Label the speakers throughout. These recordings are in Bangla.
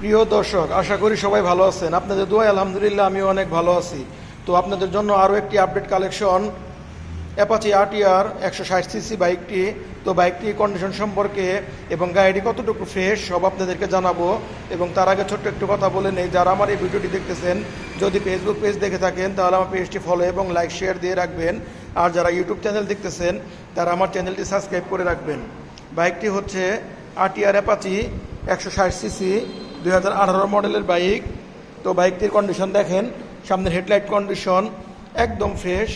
Speaker 1: প্রিয় দর্শক, আশা করি সবাই ভালো আছেন। আপনাদের দোয়া আলহামদুলিল্লাহ আমিও অনেক ভালো আছি। তো আপনাদের জন্য আরও একটি আপডেট কালেকশন অ্যাপাচি আরটিআর একশো ষাট সিসি বাইকটি। তো বাইকটি কন্ডিশন সম্পর্কে এবং গাড়িটি কতটুকু ফ্রেশ সব আপনাদেরকে জানাব। এবং তার আগে ছোট্ট একটু কথা বলে নেই, যারা আমার এই ভিডিওটি দেখতেছেন, যদি ফেসবুক পেজ দেখে থাকেন, তাহলে আমার পেজটি ফলো এবং লাইক শেয়ার দিয়ে রাখবেন। আর যারা ইউটিউব চ্যানেল দেখতেছেন, তারা আমার চ্যানেলটি সাবস্ক্রাইব করে রাখবেন। বাইকটি হচ্ছে আরটিআর অ্যাপাচি একশো ষাট সিসি দুই হাজার আঠারো মডেলের বাইক। তো বাইকটির কন্ডিশন দেখেন, সামনের হেডলাইট কন্ডিশন একদম ফ্রেশ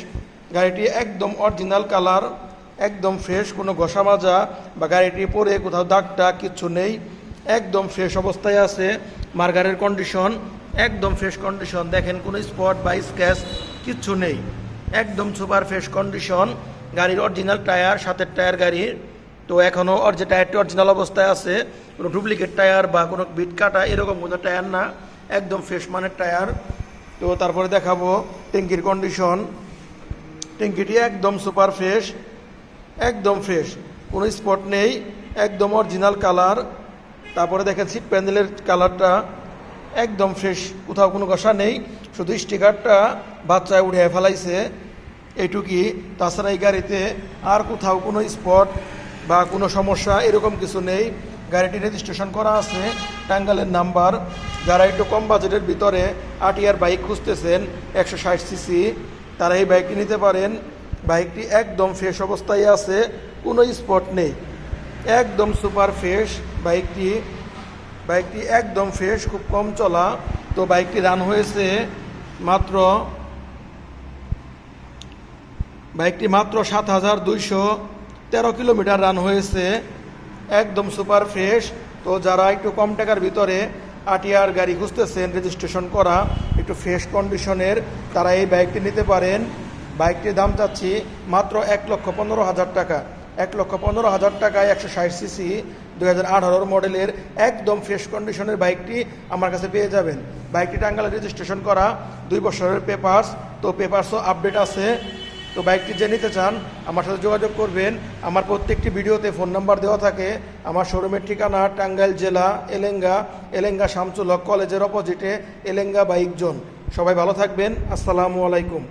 Speaker 1: গাড়িটি একদম অরিজিনাল কালার একদম ফ্রেশ কোনো ঘষা মাজা বা গাড়িটি পরে কোথাও দাগ টাগ কিচ্ছু নেই, একদম ফ্রেশ অবস্থায় আছে, মার্গারের কন্ডিশন একদম ফ্রেশ কন্ডিশন দেখেন কোনো স্পট বা স্ক্যাচ কিচ্ছু নেই, একদম সুপার ফ্রেশ কন্ডিশন গাড়ির অরিজিনাল টায়ার সাতের টায়ার গাড়ির। তো এখনও ওর যে টায়ারটি অরিজিনাল অবস্থায় আছে, কোনো ডুপ্লিকেট টায়ার বা কোনো বিট কাটা এরকম কোনো টায়ার না, একদম ফ্রেশ মানের টায়ার তো তারপরে দেখাবো ট্যাঙ্কির কন্ডিশন ট্যাঙ্কিটি একদম সুপার ফ্রেশ একদম ফ্রেশ কোনো স্পট নেই, একদম অরিজিনাল কালার তারপরে দেখেন সিট প্যান্ডেলের কালারটা একদম ফ্রেশ কোথাও কোনো কষা নেই। শুধু স্টিকারটা বাচ্চায় উড়ে ফেলাইছে। এইটুকি। তাছাড়া এই গাড়িতে আর কোথাও কোনো স্পট বা কোনো সমস্যা, এরকম কিছু নেই। গাড়িটি রেজিস্ট্রেশন করা আছে। টাঙ্গালের নাম্বার, যারা একটু কম বাজেটের ভিতরে আটিয়ার বাইক খুঁজতেছেন, একশো ষাট সিসি, তারা এই বাইকটি নিতে পারেন। বাইকটি একদম ফ্রেশ অবস্থায় আছে, কোনো স্পট নেই। একদম সুপার ফ্রেশ বাইকটি। বাইকটি একদম ফ্রেশ খুব কম চলা। তো বাইকটি রান হয়েছে মাত্র, বাইকটি মাত্র সাত হাজার দুইশো। তেরো কিলোমিটার রান হয়েছে, একদম সুপার ফ্রেশ তো যারা একটু কম টাকার ভিতরে আটিয়ার গাড়ি খুঁজতেছেন রেজিস্ট্রেশন করা, একটু ফ্রেশ কন্ডিশনের তারা এই বাইকটি নিতে পারেন। বাইকটির দাম চাচ্ছি মাত্র এক লক্ষ পনেরো হাজার টাকা। এক লক্ষ পনেরো হাজার টাকায় একশো ষাট সিসি দু হাজার আঠারোর মডেলের একদম ফ্রেশ কন্ডিশনের বাইকটি আমার কাছে পেয়ে যাবেন। বাইকটি টাঙ্গালে রেজিস্ট্রেশন করা, দুই বছরের পেপার্স তো পেপার্সও আপডেট আছে। তো বাইকটি যে নিতে চান, আমার সাথে যোগাযোগ করবেন। আমার প্রত্যেকটি ভিডিওতে ফোন নাম্বার দেওয়া থাকে। আমার শোরুমের ঠিকানা টাঙ্গাইল জেলা, এলেঙ্গা এলেঙ্গা শামসুল হক কলেজের অপোজিটে, এলেঙ্গা বাইক জোন সবাই ভালো থাকবেন। আসসালামু আলাইকুম।